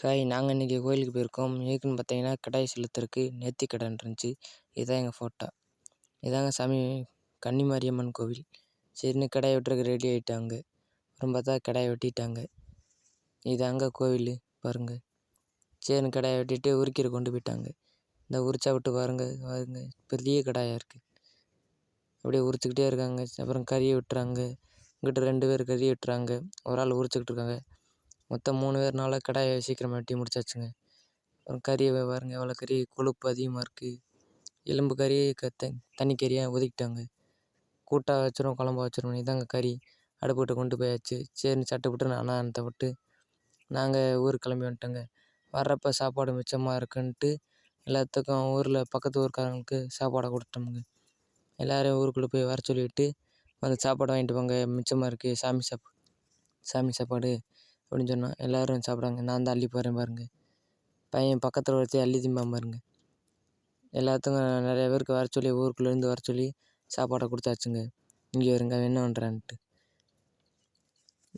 Hi நாங்கள் இன்றைக்கி கோயிலுக்கு போயிருக்கோம். எதுக்குன்னு பார்த்தீங்கன்னா கடாய் செலுத்துறதுக்கு நேர்த்திக்கடன் இருந்துச்சு. இதுதான் எங்கள் ஃபோட்டோ இதாங்க சாமி கன்னிமாரியம்மன் கோவில். சரின்னு கடாயை வெட்டுறதுக்கு ரெடி ஆகிட்டாங்க அப்புறம் பார்த்தா கடாயை வெட்டிட்டாங்க. இதாங்க கோவில் பாருங்கள் சரின்னு கிடாயை வெட்டிட்டு உருக்கிற கொண்டு போயிட்டாங்க. இந்த உரிச்சா விட்டு பாருங்கள் பாருங்க. பெரிய கடாயாக இருக்குது அப்படியே உரிச்சுக்கிட்டே இருக்காங்க. அப்புறம் கறியை வெட்டுறாங்க. இங்கிட்ட ரெண்டு பேர் கறி வெட்டுறாங்க. ஒரு ஆள் உரிச்சுக்கிட்டு இருக்காங்க. மொத்தம் மூணு பேர்னால கடாயை சீக்கிரமாக வெட்டி முடிச்சாச்சுங்க. அப்புறம் கறியை பாருங்க எவ்வளோ கறி கொழுப்பு அதிகமாக இருக்குது எலும்பு கறி க த தனி கறியாக ஒதுக்கிட்டாங்க. கூட்டாக வச்சிரும் குழம்பா வச்சிரும் இதாங்க கறி. அடுப்புக்கிட்ட கொண்டு போயாச்சு. சரின்னு சட்டை விட்டு அன்னதானத்தை விட்டு நாங்கள் ஊருக்கு கிளம்பி வந்துட்டோங்க. வர்றப்போ சாப்பாடு மிச்சமாக இருக்குன்ட்டு எல்லாத்துக்கும் ஊரில் பக்கத்து ஊருக்காரங்களுக்கு சாப்பாடை கொடுத்தோமுங்க. எல்லோரையும் ஊருக்குள்ளே போய் வர சொல்லிவிட்டு வந்து சாப்பாடு வாங்கிட்டு போங்க மிச்சமாக இருக்குது சாமி சாப் சாமி சாப்பாடு அப்படின்னு சொன்னோம் எல்லோரும் சாப்பிடுவாங்க. நான் தான் அள்ளி போடுறேன் பாருங்கள் பையன் பக்கத்தில் ஒருத்தன் அள்ளி திம்பான் பாருங்கள் எல்லாத்துக்கும் நிறைய பேருக்கு வர சொல்லி ஊருக்குள்ளேருந்து வர சொல்லி சாப்பாடை கொடுத்தாச்சுங்க. இங்கே வருங்க என்ன பண்ணுறான்ட்டு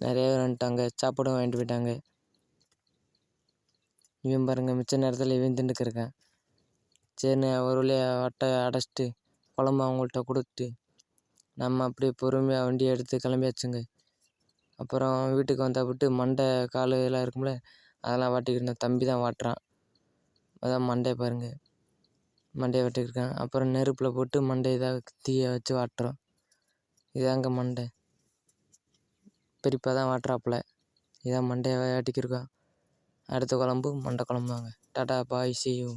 நிறைய பேர் வந்துட்டாங்க. சாப்பாடும் வாங்கிட்டு போயிட்டாங்க. இவன் பாருங்கள் மிச்ச நேரத்தில் இவன் திண்டுக்கு இருக்கான். சரின்னு ஒரு வழியாக வட்டை அடைச்சிட்டு குழம்பு அவங்கள்ட்ட கொடுத்துட்டு நம்ம அப்படியே பொறுமையாக வண்டியை எடுத்து கிளம்பியாச்சுங்க. அப்புறம் வீட்டுக்கு வந்த மண்டை கால் இதெல்லாம் இருக்கும்ல அதெல்லாம் வாட்டிக்கிட்டு இருந்தேன் தம்பி தான் வாட்டுறான். அதான் மண்டையை பாருங்கள் மண்டையை வெட்டிக்கிருக்கான் அப்புறம் நெருப்பில் போட்டு மண்டையை இதாக தீயை வச்சு வாட்டுறோம். இதாங்க மண்டை. பெரியப்பா தான் வாட்டுறாப்புல. இதான் மண்டையை வெட்டிக்கிருக்கோம் அடுத்த குழம்பு மண்டை குழம்பு தாங்க டாட்டா பாய் சி யூ